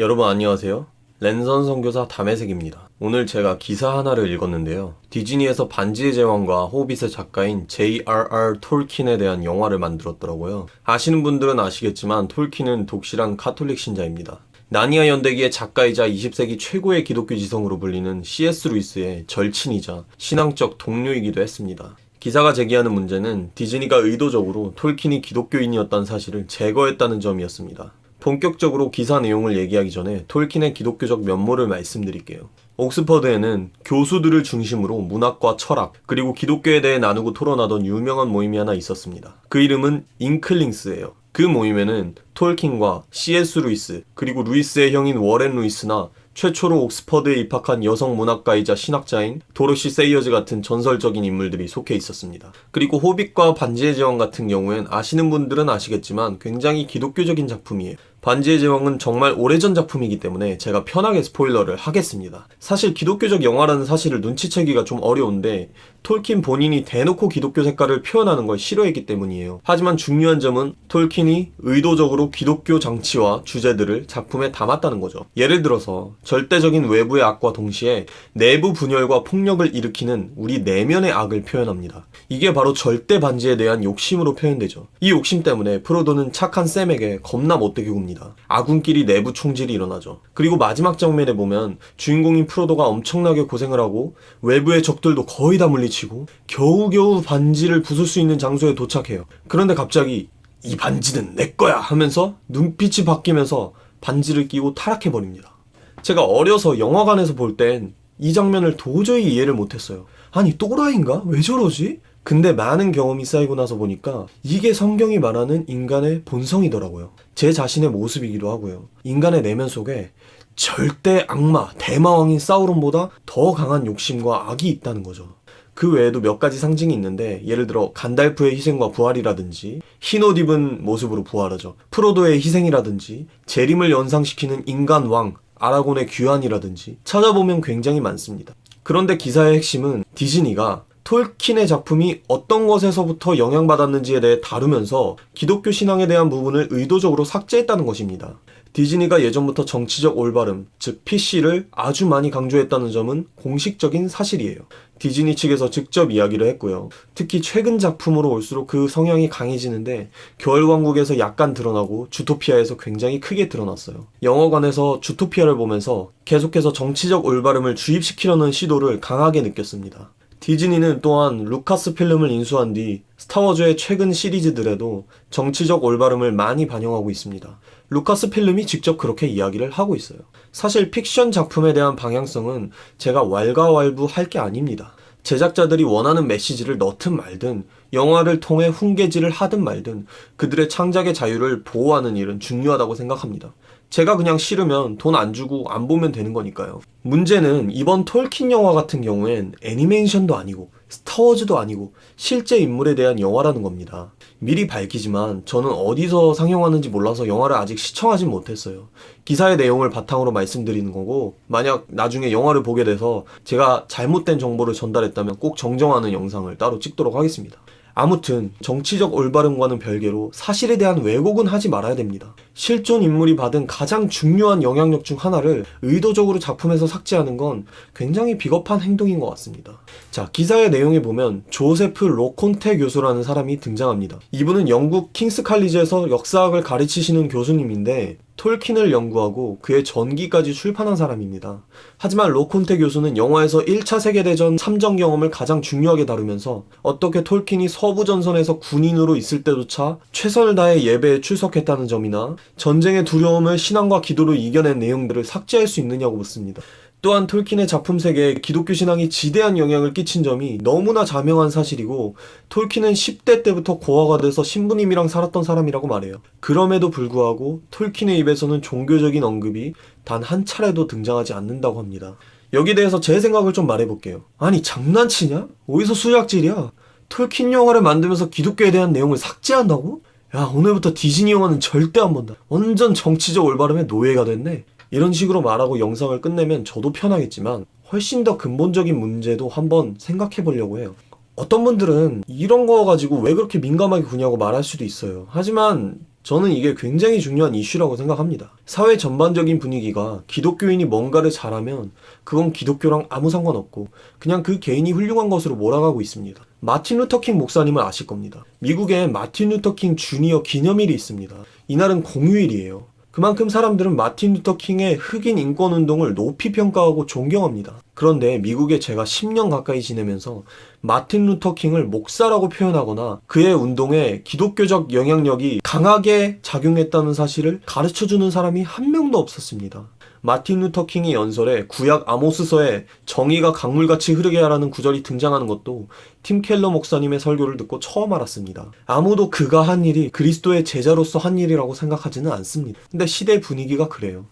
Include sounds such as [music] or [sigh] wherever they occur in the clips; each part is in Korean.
여러분 안녕하세요. 랜선 선교사 담혜색입니다. 오늘 제가 기사 하나를 읽었는데요. 디즈니에서 반지의 제왕과 호빗의 작가인 J.R.R. 톨킨에 대한 영화를 만들었더라고요. 아시는 분들은 아시겠지만 톨킨은 독실한 카톨릭 신자입니다. 나니아 연대기의 작가이자 20세기 최고의 기독교 지성으로 불리는 C.S. 루이스의 절친이자 신앙적 동료이기도 했습니다. 기사가 제기하는 문제는 디즈니가 의도적으로 톨킨이 기독교인이었다는 사실을 제거했다는 점이었습니다. 본격적으로 기사 내용을 얘기하기 전에 톨킨의 기독교적 면모를 말씀드릴게요. 옥스퍼드에는 교수들을 중심으로 문학과 철학, 그리고 기독교에 대해 나누고 토론하던 유명한 모임이 하나 있었습니다. 그 이름은 잉클링스예요. 그 모임에는 톨킨과 C.S. 루이스, 그리고 루이스의 형인 워렌 루이스나 최초로 옥스퍼드에 입학한 여성 문학가이자 신학자인 도로시 세이어즈 같은 전설적인 인물들이 속해 있었습니다. 그리고 호빗과 반지의 제왕 같은 경우엔 아시는 분들은 아시겠지만 굉장히 기독교적인 작품이에요. 반지의 제왕은 정말 오래전 작품이기 때문에 제가 편하게 스포일러를 하겠습니다. 사실 기독교적 영화라는 사실을 눈치채기가 좀 어려운데 톨킨 본인이 대놓고 기독교 색깔을 표현하는 걸 싫어했기 때문이에요. 하지만 중요한 점은 톨킨이 의도적으로 기독교 장치와 주제들을 작품에 담았다는 거죠. 예를 들어서 절대적인 외부의 악과 동시에 내부 분열과 폭력을 일으키는 우리 내면의 악을 표현합니다. 이게 바로 절대 반지에 대한 욕심으로 표현되죠. 이 욕심 때문에 프로도는 착한 샘에게 겁나 못되게 굽니다. 아군끼리 내부 총질이 일어나죠. 그리고 마지막 장면에 보면 주인공인 프로도가 엄청나게 고생을 하고 외부의 적들도 거의 다 물리치고 겨우겨우 반지를 부술 수 있는 장소에 도착해요. 그런데 갑자기 이 반지는 내 거야 하면서 눈빛이 바뀌면서 반지를 끼고 타락해 버립니다. 제가 어려서 영화관에서 볼 땐 이 장면을 도저히 이해를 못했어요. 아니 또라이인가? 왜 저러지? 근데 많은 경험이 쌓이고 나서 보니까 이게 성경이 말하는 인간의 본성이더라고요. 제 자신의 모습이기도 하고요. 인간의 내면 속에 절대 악마, 대마왕인 사우론보다 더 강한 욕심과 악이 있다는 거죠. 그 외에도 몇 가지 상징이 있는데 예를 들어 간달프의 희생과 부활이라든지 흰옷 입은 모습으로 부활하죠. 프로도의 희생이라든지 재림을 연상시키는 인간 왕 아라곤의 귀환이라든지 찾아보면 굉장히 많습니다. 그런데 기사의 핵심은 디즈니가 톨킨의 작품이 어떤 것에서부터 영향받았는지에 대해 다루면서 기독교 신앙에 대한 부분을 의도적으로 삭제했다는 것입니다. 디즈니가 예전부터 정치적 올바름, 즉 PC를 아주 많이 강조했다는 점은 공식적인 사실이에요. 디즈니 측에서 직접 이야기를 했고요. 특히 최근 작품으로 올수록 그 성향이 강해지는데 겨울왕국에서 약간 드러나고 주토피아에서 굉장히 크게 드러났어요. 영화관에서 주토피아를 보면서 계속해서 정치적 올바름을 주입시키려는 시도를 강하게 느꼈습니다. 디즈니는 또한 루카스 필름을 인수한 뒤 스타워즈의 최근 시리즈들에도 정치적 올바름을 많이 반영하고 있습니다. 루카스 필름이 직접 그렇게 이야기를 하고 있어요. 사실 픽션 작품에 대한 방향성은 제가 왈가왈부 할 게 아닙니다. 제작자들이 원하는 메시지를 넣든 말든 영화를 통해 훈계질을 하든 말든 그들의 창작의 자유를 보호하는 일은 중요하다고 생각합니다. 제가 그냥 싫으면 돈 안 주고 안 보면 되는 거니까요. 문제는 이번 톨킨 영화 같은 경우엔 애니메이션도 아니고 스타워즈도 아니고 실제 인물에 대한 영화라는 겁니다. 미리 밝히지만 저는 어디서 상영하는지 몰라서 영화를 아직 시청하진 못했어요. 기사의 내용을 바탕으로 말씀드리는 거고 만약 나중에 영화를 보게 돼서 제가 잘못된 정보를 전달했다면 꼭 정정하는 영상을 따로 찍도록 하겠습니다. 아무튼 정치적 올바름과는 별개로 사실에 대한 왜곡은 하지 말아야 됩니다. 실존 인물이 받은 가장 중요한 영향력 중 하나를 의도적으로 작품에서 삭제하는 건 굉장히 비겁한 행동인 것 같습니다. 자, 기사의 내용에 보면 조세프 로콘테 교수라는 사람이 등장합니다. 이분은 영국 킹스 칼리지에서 역사학을 가르치시는 교수님인데 톨킨을 연구하고 그의 전기까지 출판한 사람입니다. 하지만 로콘테 교수는 영화에서 1차 세계대전 참전 경험을 가장 중요하게 다루면서 어떻게 톨킨이 서부 전선에서 군인으로 있을 때조차 최선을 다해 예배에 출석했다는 점이나 전쟁의 두려움을 신앙과 기도로 이겨낸 내용들을 삭제할 수 있느냐고 묻습니다. 또한 톨킨의 작품 세계에 기독교 신앙이 지대한 영향을 끼친 점이 너무나 자명한 사실이고 톨킨은 10대 때부터 고아가 돼서 신부님이랑 살았던 사람이라고 말해요. 그럼에도 불구하고 톨킨의 입에서는 종교적인 언급이 단 한 차례도 등장하지 않는다고 합니다. 여기 대해서 제 생각을 좀 말해볼게요. 아니 장난치냐? 어디서 수작질이야? 톨킨 영화를 만들면서 기독교에 대한 내용을 삭제한다고? 야 오늘부터 디즈니 영화는 절대 안 본다. 완전 정치적 올바름의 노예가 됐네. 이런 식으로 말하고 영상을 끝내면 저도 편하겠지만 훨씬 더 근본적인 문제도 한번 생각해 보려고 해요. 어떤 분들은 이런 거 가지고 왜 그렇게 민감하게 구냐고 말할 수도 있어요. 하지만 저는 이게 굉장히 중요한 이슈라고 생각합니다. 사회 전반적인 분위기가 기독교인이 뭔가를 잘하면 그건 기독교랑 아무 상관없고 그냥 그 개인이 훌륭한 것으로 몰아가고 있습니다. 마틴 루터킹 목사님을 아실 겁니다. 미국엔 마틴 루터킹 주니어 기념일이 있습니다. 이날은 공휴일이에요. 그만큼 사람들은 마틴 루터 킹의 흑인 인권 운동을 높이 평가하고 존경합니다. 그런데 미국에 제가 10년 가까이 지내면서 마틴 루터 킹을 목사라고 표현하거나 그의 운동에 기독교적 영향력이 강하게 작용했다는 사실을 가르쳐 주는 사람이 한 명도 없었습니다. 마틴 루터 킹의 연설에 구약 아모스서에 정의가 강물같이 흐르게 하라는 구절이 등장하는 것도 팀 켈러 목사님의 설교를 듣고 처음 알았습니다. 아무도 그가 한 일이 그리스도의 제자로서 한 일이라고 생각하지는 않습니다. 근데 시대 분위기가 그래요.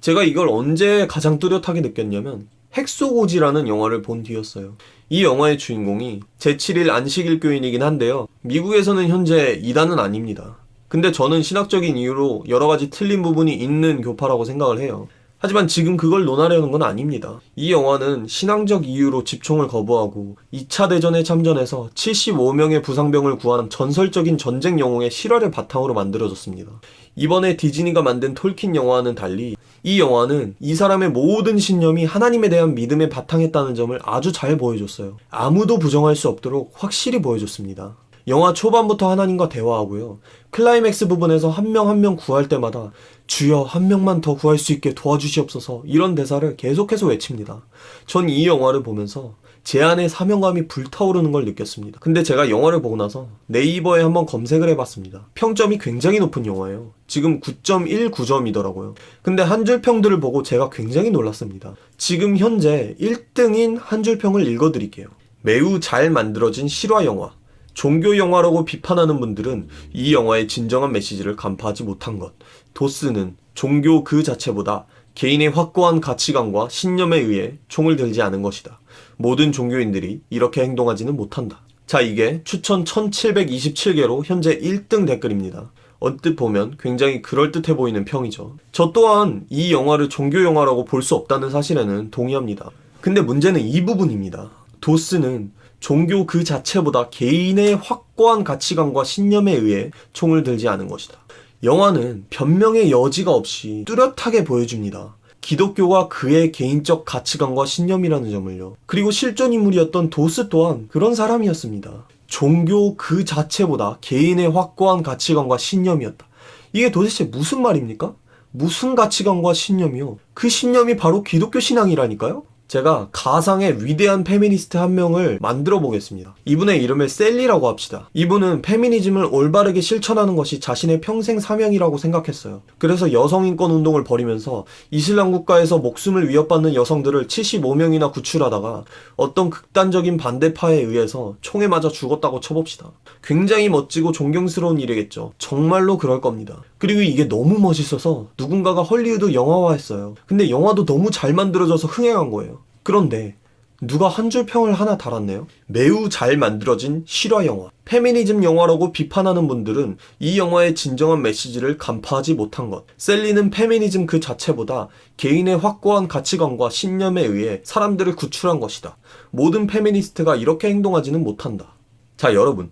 제가 이걸 언제 가장 뚜렷하게 느꼈냐면 핵소고지라는 영화를 본 뒤였어요. 이 영화의 주인공이 제7일 안식일 교인이긴 한데요. 미국에서는 현재 이단은 아닙니다. 근데 저는 신학적인 이유로 여러 가지 틀린 부분이 있는 교파라고 생각을 해요. 하지만 지금 그걸 논하려는 건 아닙니다. 이 영화는 신앙적 이유로 집총을 거부하고 2차 대전에 참전해서 75명의 부상병을 구한 전설적인 전쟁 영웅의 실화를 바탕으로 만들어졌습니다. 이번에 디즈니가 만든 톨킨 영화와는 달리 이 영화는 이 사람의 모든 신념이 하나님에 대한 믿음에 바탕했다는 점을 아주 잘 보여줬어요. 아무도 부정할 수 없도록 확실히 보여줬습니다. 영화 초반부터 하나님과 대화하고요. 클라이맥스 부분에서 한 명 한 명 구할 때마다 주여 한 명만 더 구할 수 있게 도와주시옵소서 이런 대사를 계속해서 외칩니다. 전 이 영화를 보면서 제 안에 사명감이 불타오르는 걸 느꼈습니다. 근데 제가 영화를 보고 나서 네이버에 한번 검색을 해봤습니다. 평점이 굉장히 높은 영화예요. 지금 9.19점이더라고요. 근데 한 줄 평들을 보고 제가 굉장히 놀랐습니다. 지금 현재 1등인 한 줄 평을 읽어드릴게요. 매우 잘 만들어진 실화 영화. 종교 영화라고 비판하는 분들은 이 영화의 진정한 메시지를 간파하지 못한 것. 도스는 종교 그 자체보다 개인의 확고한 가치관과 신념에 의해 총을 들지 않은 것이다. 모든 종교인들이 이렇게 행동하지는 못한다. 자, 이게 추천 1727개로 현재 1등 댓글입니다. 언뜻 보면 굉장히 그럴듯해 보이는 평이죠. 저 또한 이 영화를 종교 영화라고 볼 수 없다는 사실에는 동의합니다. 근데 문제는 이 부분입니다. 도스는 종교 그 자체보다 개인의 확고한 가치관과 신념에 의해 총을 들지 않은 것이다. 영화는 변명의 여지가 없이 뚜렷하게 보여줍니다. 기독교가 그의 개인적 가치관과 신념이라는 점을요. 그리고 실존 인물이었던 도스 또한 그런 사람이었습니다. 종교 그 자체보다 개인의 확고한 가치관과 신념이었다. 이게 도대체 무슨 말입니까? 무슨 가치관과 신념이요? 그 신념이 바로 기독교 신앙이라니까요? 제가 가상의 위대한 페미니스트 한 명을 만들어 보겠습니다. 이분의 이름을 셀리라고 합시다. 이분은 페미니즘을 올바르게 실천하는 것이 자신의 평생 사명이라고 생각했어요. 그래서 여성인권 운동을 벌이면서 이슬람 국가에서 목숨을 위협받는 여성들을 75명이나 구출하다가 어떤 극단적인 반대파에 의해서 총에 맞아 죽었다고 쳐봅시다. 굉장히 멋지고 존경스러운 일이겠죠. 정말로 그럴 겁니다. 그리고 이게 너무 멋있어서 누군가가 헐리우드 영화화했어요. 근데 영화도 너무 잘 만들어져서 흥행한 거예요. 그런데 누가 한 줄 평을 하나 달았네요. 매우 잘 만들어진 실화 영화. 페미니즘 영화라고 비판하는 분들은 이 영화의 진정한 메시지를 간파하지 못한 것. 셀리는 페미니즘 그 자체보다 개인의 확고한 가치관과 신념에 의해 사람들을 구출한 것이다. 모든 페미니스트가 이렇게 행동하지는 못한다. 자, 여러분.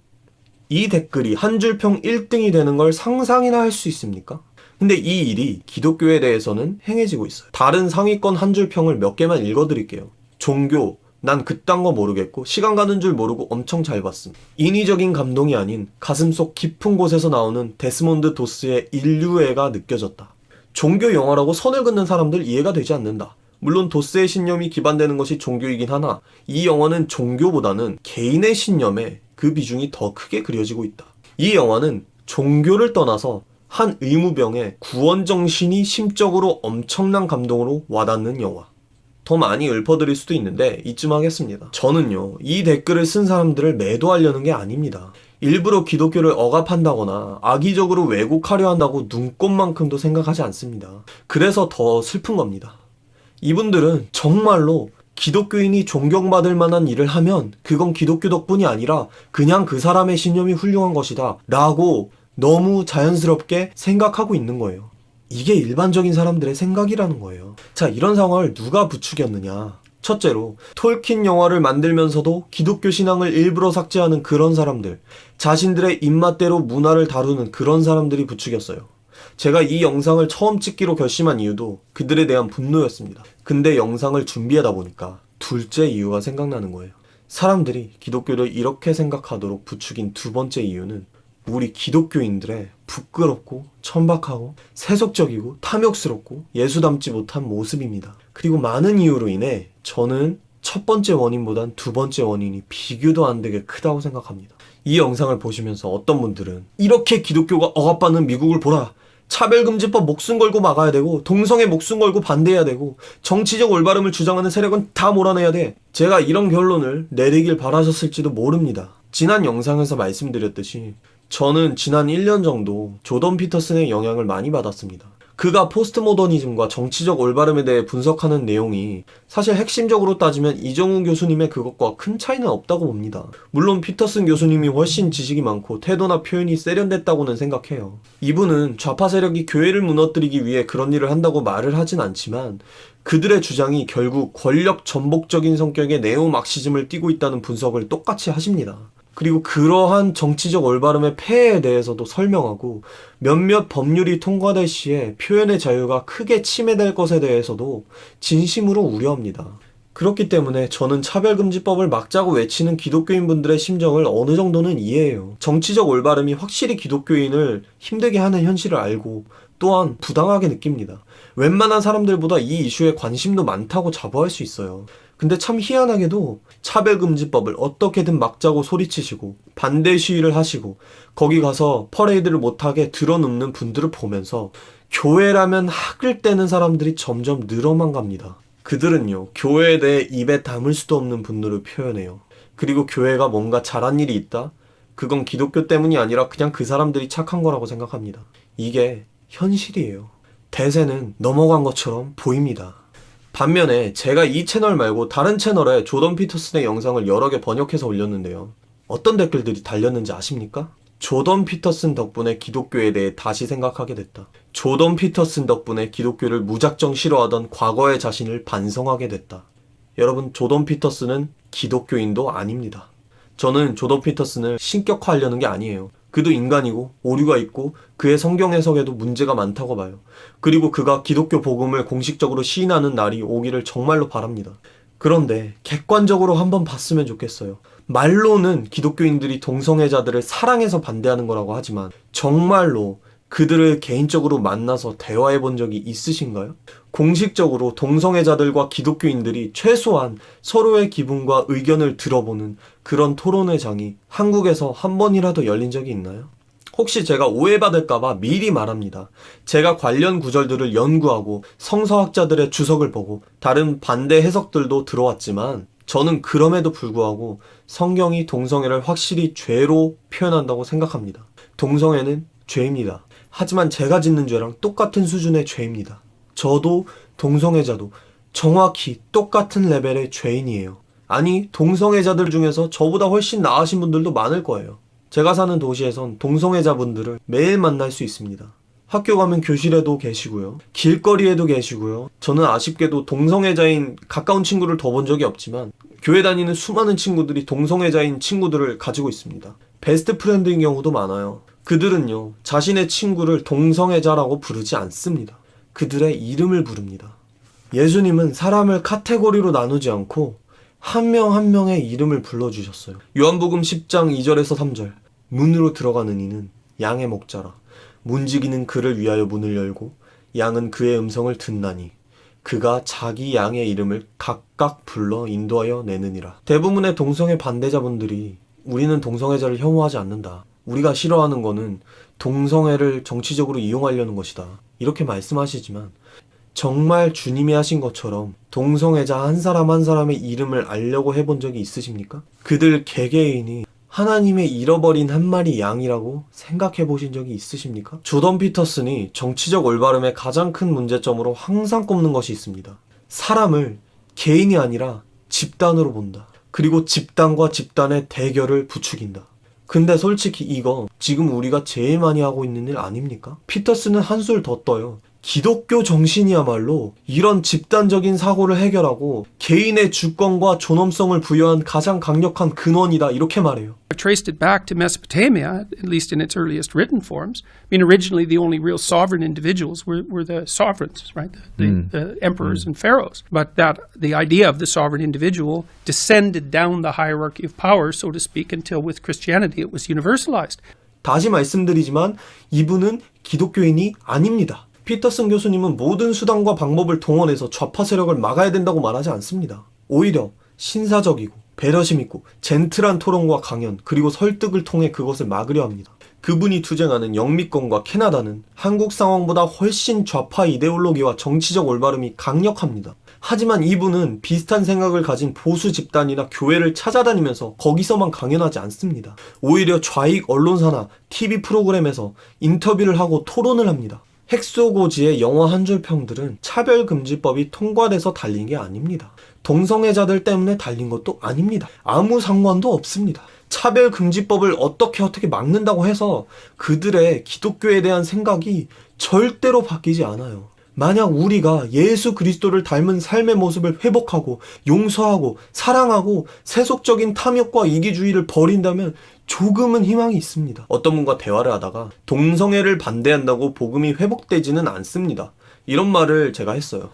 이 댓글이 한 줄평 1등이 되는 걸 상상이나 할 수 있습니까? 근데 이 일이 기독교에 대해서는 행해지고 있어요. 다른 상위권 한 줄 평을 몇 개만 읽어드릴게요. 종교, 난 그딴 거 모르겠고 시간 가는 줄 모르고 엄청 잘 봤음. 인위적인 감동이 아닌 가슴 속 깊은 곳에서 나오는 데스몬드 도스의 인류애가 느껴졌다. 종교 영화라고 선을 긋는 사람들 이해가 되지 않는다. 물론 도스의 신념이 기반되는 것이 종교이긴 하나 이 영화는 종교보다는 개인의 신념에 그 비중이 더 크게 그려지고 있다. 이 영화는 종교를 떠나서 한 의무병의 구원 정신이 심적으로 엄청난 감동으로 와닿는 영화. 더 많이 읊어드릴 수도 있는데 이쯤 하겠습니다. 저는요, 이 댓글을 쓴 사람들을 매도하려는 게 아닙니다. 일부러 기독교를 억압한다거나 악의적으로 왜곡하려 한다고 눈꼽만큼도 생각하지 않습니다. 그래서 더 슬픈 겁니다. 이분들은 정말로 기독교인이 존경받을 만한 일을 하면 그건 기독교 덕분이 아니라 그냥 그 사람의 신념이 훌륭한 것이다. 라고 너무 자연스럽게 생각하고 있는 거예요. 이게 일반적인 사람들의 생각이라는 거예요. 자, 이런 상황을 누가 부추겼느냐? 첫째로 톨킨 영화를 만들면서도 기독교 신앙을 일부러 삭제하는 그런 사람들, 자신들의 입맛대로 문화를 다루는 그런 사람들이 부추겼어요. 제가 이 영상을 처음 찍기로 결심한 이유도 그들에 대한 분노였습니다. 근데 영상을 준비하다 보니까 둘째 이유가 생각나는 거예요. 사람들이 기독교를 이렇게 생각하도록 부추긴 두 번째 이유는 우리 기독교인들의 부끄럽고 천박하고 세속적이고 탐욕스럽고 예수 닮지 못한 모습입니다. 그리고 많은 이유로 인해 저는 첫 번째 원인보단 두 번째 원인이 비교도 안 되게 크다고 생각합니다. 이 영상을 보시면서 어떤 분들은 이렇게 기독교가 억압받는 미국을 보라. 차별금지법 목숨 걸고 막아야 되고 동성애 목숨 걸고 반대해야 되고 정치적 올바름을 주장하는 세력은 다 몰아내야 돼. 제가 이런 결론을 내리길 바라셨을지도 모릅니다. 지난 영상에서 말씀드렸듯이 저는 지난 1년 정도 조던 피터슨의 영향을 많이 받았습니다. 그가 포스트 모더니즘과 정치적 올바름에 대해 분석하는 내용이 사실 핵심적으로 따지면 이정우 교수님의 그것과 큰 차이는 없다고 봅니다. 물론 피터슨 교수님이 훨씬 지식이 많고 태도나 표현이 세련됐다고는 생각해요. 이분은 좌파 세력이 교회를 무너뜨리기 위해 그런 일을 한다고 말을 하진 않지만 그들의 주장이 결국 권력 전복적인 성격의 네오막시즘을 띠고 있다는 분석을 똑같이 하십니다. 그리고 그러한 정치적 올바름의 폐해에 대해서도 설명하고 몇몇 법률이 통과될 시에 표현의 자유가 크게 침해될 것에 대해서도 진심으로 우려합니다. 그렇기 때문에 저는 차별금지법을 막자고 외치는 기독교인분들의 심정을 어느 정도는 이해해요. 정치적 올바름이 확실히 기독교인을 힘들게 하는 현실을 알고 또한 부당하게 느낍니다. 웬만한 사람들보다 이 이슈에 관심도 많다고 자부할 수 있어요. 근데 참 희한하게도 차별금지법을 어떻게든 막자고 소리치시고 반대 시위를 하시고 거기 가서 퍼레이드를 못하게 들어눕는 분들을 보면서 교회라면 학을 떼는 사람들이 점점 늘어만 갑니다. 그들은요, 교회에 대해 입에 담을 수도 없는 분노를 표현해요. 그리고 교회가 뭔가 잘한 일이 있다? 그건 기독교 때문이 아니라 그냥 그 사람들이 착한 거라고 생각합니다. 이게 현실이에요. 대세는 넘어간 것처럼 보입니다. 반면에 제가 이 채널 말고 다른 채널에 조던 피터슨의 영상을 여러 개 번역해서 올렸는데요. 어떤 댓글들이 달렸는지 아십니까? 조던 피터슨 덕분에 기독교에 대해 다시 생각하게 됐다. 조던 피터슨 덕분에 기독교를 무작정 싫어하던 과거의 자신을 반성하게 됐다. 여러분, 조던 피터슨은 기독교인도 아닙니다. 저는 조던 피터슨을 신격화하려는 게 아니에요. 그도 인간이고 오류가 있고 그의 성경 해석에도 문제가 많다고 봐요. 그리고 그가 기독교 복음을 공식적으로 시인하는 날이 오기를 정말로 바랍니다. 그런데 객관적으로 한번 봤으면 좋겠어요. 말로는 기독교인들이 동성애자들을 사랑해서 반대하는 거라고 하지만 정말로 그들을 개인적으로 만나서 대화해 본 적이 있으신가요? 공식적으로 동성애자들과 기독교인들이 최소한 서로의 기분과 의견을 들어보는 그런 토론회 장이 한국에서 한 번이라도 열린 적이 있나요? 혹시 제가 오해받을까봐 미리 말합니다. 제가 관련 구절들을 연구하고 성서학자들의 주석을 보고 다른 반대 해석들도 들어왔지만 저는 그럼에도 불구하고 성경이 동성애를 확실히 죄로 표현한다고 생각합니다. 동성애는 죄입니다. 하지만 제가 짓는 죄랑 똑같은 수준의 죄입니다. 저도 동성애자도 정확히 똑같은 레벨의 죄인이에요. 아니, 동성애자들 중에서 저보다 훨씬 나으신 분들도 많을 거예요. 제가 사는 도시에선 동성애자분들을 매일 만날 수 있습니다. 학교 가면 교실에도 계시고요. 길거리에도 계시고요. 저는 아쉽게도 동성애자인 가까운 친구를 더 본 적이 없지만 교회 다니는 수많은 친구들이 동성애자인 친구들을 가지고 있습니다. 베스트 프렌드인 경우도 많아요. 그들은요, 자신의 친구를 동성애자라고 부르지 않습니다. 그들의 이름을 부릅니다. 예수님은 사람을 카테고리로 나누지 않고 한명한 명의 이름을 불러주셨어요. 요한복음 10장 2절에서 3절. 문으로 들어가는 이는 양의 목자라. 문지기는 그를 위하여 문을 열고 양은 그의 음성을 듣나니 그가 자기 양의 이름을 각각 불러 인도하여 내느니라. 대부분의 동성애 반대자분들이 우리는 동성애자를 혐오하지 않는다. 우리가 싫어하는 거는 동성애를 정치적으로 이용하려는 것이다. 이렇게 말씀하시지만 정말 주님이 하신 것처럼 동성애자 한 사람 한 사람의 이름을 알려고 해본 적이 있으십니까? 그들 개개인이 하나님의 잃어버린 한 마리 양이라고 생각해 보신 적이 있으십니까? 조던 피터슨이 정치적 올바름의 가장 큰 문제점으로 항상 꼽는 것이 있습니다. 사람을 개인이 아니라 집단으로 본다. 그리고 집단과 집단의 대결을 부추긴다. 근데 솔직히 이거 지금 우리가 제일 많이 하고 있는 일 아닙니까? 피터슨은 한술 더 떠요. 기독교 정신이야말로 이런 집단적인 사고를 해결하고 개인의 주권과 존엄성을 부여한 가장 강력한 근원이다 이렇게 말해요. I traced it back to Mesopotamia, at least in its earliest written forms. I mean, originally the only real sovereign individuals were, were the sovereigns, right? The, the, the emperors and pharaohs. But that the idea of the sovereign individual descended down the hierarchy of power, so to speak, until with Christianity it was universalized. 다시 말씀드리지만 이분은 기독교인이 아닙니다. 피터슨 교수님은 모든 수단과 방법을 동원해서 좌파 세력을 막아야 된다고 말하지 않습니다. 오히려 신사적이고 배려심 있고 젠틀한 토론과 강연 그리고 설득을 통해 그것을 막으려 합니다. 그분이 투쟁하는 영미권과 캐나다는 한국 상황보다 훨씬 좌파 이데올로기와 정치적 올바름이 강력합니다. 하지만 이분은 비슷한 생각을 가진 보수 집단이나 교회를 찾아다니면서 거기서만 강연하지 않습니다. 오히려 좌익 언론사나 TV 프로그램에서 인터뷰를 하고 토론을 합니다. 헥소고지의 영화 한 줄 평들은 차별금지법이 통과돼서 달린 게 아닙니다. 동성애자들 때문에 달린 것도 아닙니다. 아무 상관도 없습니다. 차별금지법을 어떻게 어떻게 막는다고 해서 그들의 기독교에 대한 생각이 절대로 바뀌지 않아요. 만약 우리가 예수 그리스도를 닮은 삶의 모습을 회복하고 용서하고 사랑하고 세속적인 탐욕과 이기주의를 버린다면 조금은 희망이 있습니다. 어떤 분과 대화를 하다가 동성애를 반대한다고 복음이 회복되지는 않습니다. 이런 말을 제가 했어요.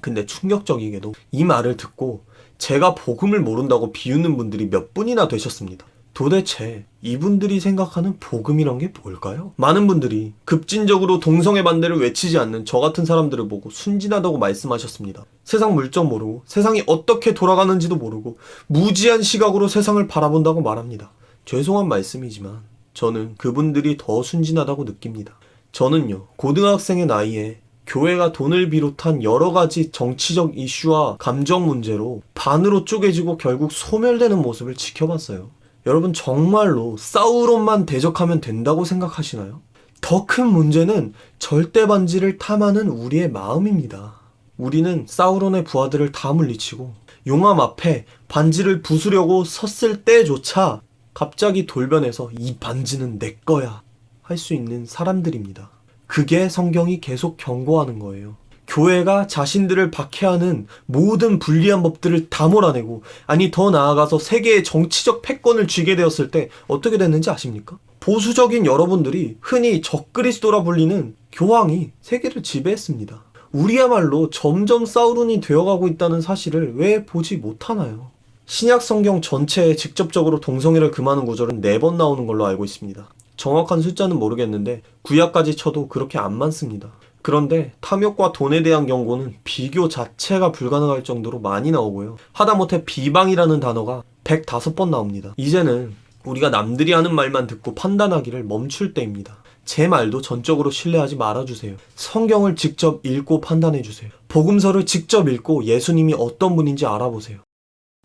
근데 충격적이게도 이 말을 듣고 제가 복음을 모른다고 비웃는 분들이 몇 분이나 되셨습니다. 도대체 이분들이 생각하는 복음이란 게 뭘까요? 많은 분들이 급진적으로 동성애 반대를 외치지 않는 저 같은 사람들을 보고 순진하다고 말씀하셨습니다. 세상 물정 모르고 세상이 어떻게 돌아가는지도 모르고 무지한 시각으로 세상을 바라본다고 말합니다. 죄송한 말씀이지만 저는 그분들이 더 순진하다고 느낍니다. 저는요, 고등학생의 나이에 교회가 돈을 비롯한 여러 가지 정치적 이슈와 감정 문제로 반으로 쪼개지고 결국 소멸되는 모습을 지켜봤어요. 여러분 정말로 사우론만 대적하면 된다고 생각하시나요? 더 큰 문제는 절대 반지를 탐하는 우리의 마음입니다. 우리는 사우론의 부하들을 다 물리치고 용암 앞에 반지를 부수려고 섰을 때조차 갑자기 돌변해서 이 반지는 내 거야 할 수 있는 사람들입니다. 그게 성경이 계속 경고하는 거예요. 교회가 자신들을 박해하는 모든 불리한 법들을 다 몰아내고, 아니, 더 나아가서 세계의 정치적 패권을 쥐게 되었을 때 어떻게 됐는지 아십니까? 보수적인 여러분들이 흔히 적그리스도라 불리는 교황이 세계를 지배했습니다. 우리야말로 점점 사우론이 되어가고 있다는 사실을 왜 보지 못하나요? 신약 성경 전체에 직접적으로 동성애를 금하는 구절은 4번 나오는 걸로 알고 있습니다. 정확한 숫자는 모르겠는데 구약까지 쳐도 그렇게 안 많습니다. 그런데 탐욕과 돈에 대한 경고는 비교 자체가 불가능할 정도로 많이 나오고요. 하다못해 비방이라는 단어가 105번 나옵니다. 이제는 우리가 남들이 하는 말만 듣고 판단하기를 멈출 때입니다. 제 말도 전적으로 신뢰하지 말아주세요. 성경을 직접 읽고 판단해주세요. 복음서를 직접 읽고 예수님이 어떤 분인지 알아보세요.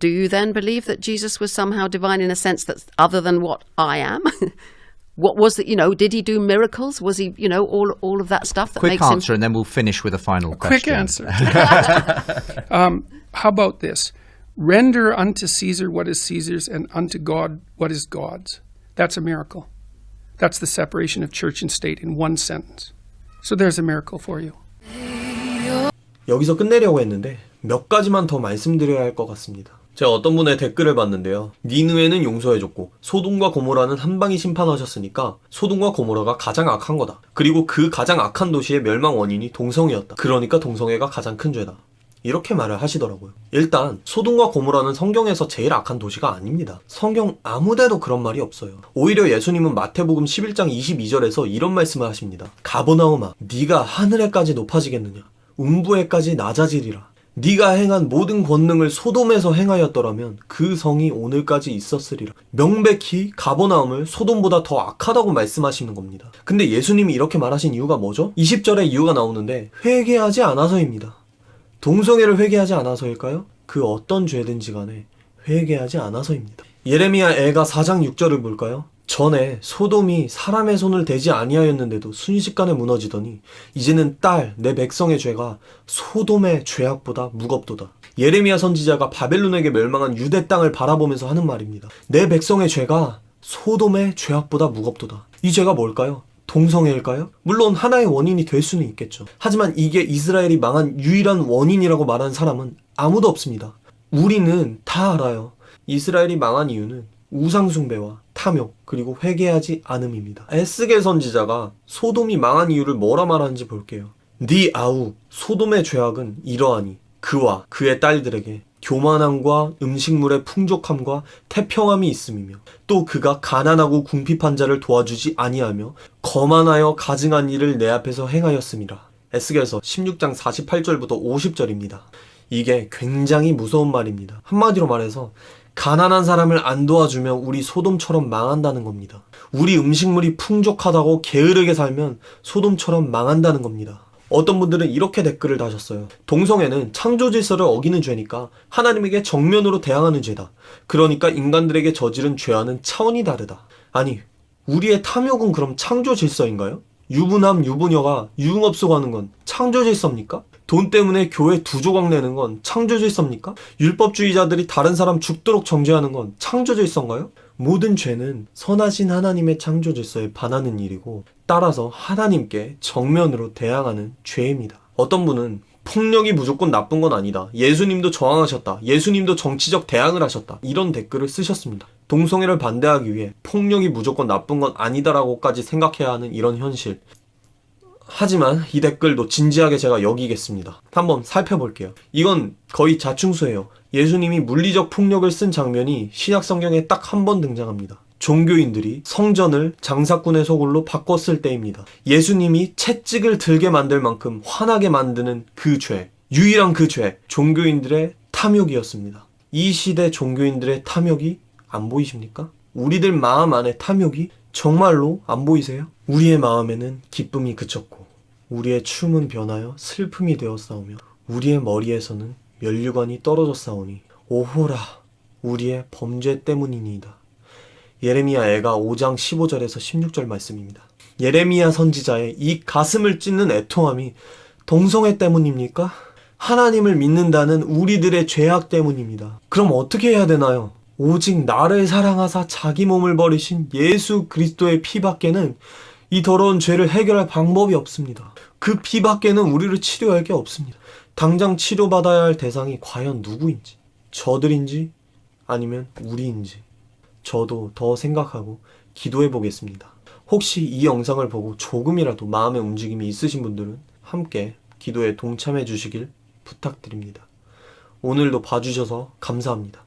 Do you then believe that Jesus was somehow divine in a sense that's other than what I am? [laughs] what was it? You know, did he do miracles? Was he, you know, all all of that stuff that Quick makes answer, him? and then we'll finish with a final Quick question. answer. [laughs] [laughs] um, how about this? Render unto Caesar what is Caesar's, and unto God what is God's. That's a miracle. That's the separation of church and state in one sentence. So there's a miracle for you. 여기서 끝내려고 했는데 몇 가지만 더 말씀드려야 할 것 같습니다. 제가 어떤 분의 댓글을 봤는데요. 니느웨는 용서해줬고 소돔과 고모라는 한 방이 심판하셨으니까 소돔과 고모라가 가장 악한 거다. 그리고 그 가장 악한 도시의 멸망 원인이 동성애였다. 그러니까 동성애가 가장 큰 죄다. 이렇게 말을 하시더라고요. 일단 소돔과 고모라는 성경에서 제일 악한 도시가 아닙니다. 성경 아무데도 그런 말이 없어요. 오히려 예수님은 마태복음 11장 22절에서 이런 말씀을 하십니다. 가보나움아 네가 하늘에까지 높아지겠느냐 음부에까지 낮아지리라. 네가 행한 모든 권능을 소돔에서 행하였더라면 그 성이 오늘까지 있었으리라. 명백히 가보나움을 소돔보다 더 악하다고 말씀하시는 겁니다. 근데 예수님이 이렇게 말하신 이유가 뭐죠? 20절에 이유가 나오는데 회개하지 않아서입니다. 동성애를 회개하지 않아서일까요? 그 어떤 죄든지 간에 회개하지 않아서입니다. 예레미야 애가 4장 6절을 볼까요? 전에 소돔이 사람의 손을 대지 아니하였는데도 순식간에 무너지더니 이제는 딸 내 백성의 죄가 소돔의 죄악보다 무겁도다. 예레미야 선지자가 바벨론에게 멸망한 유대 땅을 바라보면서 하는 말입니다. 내 백성의 죄가 소돔의 죄악보다 무겁도다. 이 죄가 뭘까요? 동성애일까요? 물론 하나의 원인이 될 수는 있겠죠. 하지만 이게 이스라엘이 망한 유일한 원인이라고 말하는 사람은 아무도 없습니다. 우리는 다 알아요. 이스라엘이 망한 이유는 우상숭배와 탐욕 그리고 회개하지 않음입니다. 에스겔 선지자가 소돔이 망한 이유를 뭐라 말하는지 볼게요. 네 아우 소돔의 죄악은 이러하니 그와 그의 딸들에게 교만함과 음식물의 풍족함과 태평함이 있음이며 또 그가 가난하고 궁핍한 자를 도와주지 아니하며 거만하여 가증한 일을 내 앞에서 행하였음이라. 에스겔서 16장 48절부터 50절입니다. 이게 굉장히 무서운 말입니다. 한마디로 말해서 가난한 사람을 안 도와주면 우리 소돔처럼 망한다는 겁니다. 우리 음식물이 풍족하다고 게으르게 살면 소돔처럼 망한다는 겁니다. 어떤 분들은 이렇게 댓글을 다셨어요. 동성애는 창조 질서를 어기는 죄니까 하나님에게 정면으로 대항하는 죄다. 그러니까 인간들에게 저지른 죄와는 차원이 다르다. 아니, 우리의 탐욕은 그럼 창조 질서인가요? 유부남, 유부녀가 유흥업소 가는 건 창조 질서입니까? 돈 때문에 교회 두 조각 내는 건 창조 질서입니까? 율법주의자들이 다른 사람 죽도록 정죄하는 건 창조 질서인가요? 모든 죄는 선하신 하나님의 창조 질서에 반하는 일이고 따라서 하나님께 정면으로 대항하는 죄입니다. 어떤 분은 폭력이 무조건 나쁜 건 아니다. 예수님도 저항하셨다. 예수님도 정치적 대항을 하셨다. 이런 댓글을 쓰셨습니다. 동성애를 반대하기 위해 폭력이 무조건 나쁜 건 아니다라고까지 생각해야 하는 이런 현실. 하지만 이 댓글도 진지하게 제가 여기겠습니다. 한번 살펴볼게요. 이건 거의 자충수예요. 예수님이 물리적 폭력을 쓴 장면이 신약 성경에 딱 한 번 등장합니다. 종교인들이 성전을 장사꾼의 소굴로 바꿨을 때입니다. 예수님이 채찍을 들게 만들 만큼 화나게 만드는 그 죄, 유일한 그 죄, 종교인들의 탐욕이었습니다. 이 시대 종교인들의 탐욕이 안 보이십니까? 우리들 마음 안에 탐욕이 정말로 안 보이세요? 우리의 마음에는 기쁨이 그쳤고, 우리의 춤은 변하여 슬픔이 되어 싸우며, 우리의 머리에서는 면류관이 떨어져 싸우니, 오호라, 우리의 범죄 때문이니이다. 예레미야 애가 5장 15절에서 16절 말씀입니다. 예레미야 선지자의 이 가슴을 찢는 애통함이 동성애 때문입니까? 하나님을 믿는다는 우리들의 죄악 때문입니다. 그럼 어떻게 해야 되나요? 오직 나를 사랑하사 자기 몸을 버리신 예수 그리스도의 피밖에는 이 더러운 죄를 해결할 방법이 없습니다. 그 피밖에는 우리를 치료할 게 없습니다. 당장 치료받아야 할 대상이 과연 누구인지, 저들인지, 아니면 우리인지, 저도 더 생각하고 기도해 보겠습니다. 혹시 이 영상을 보고 조금이라도 마음의 움직임이 있으신 분들은 함께 기도에 동참해 주시길 부탁드립니다. 오늘도 봐주셔서 감사합니다.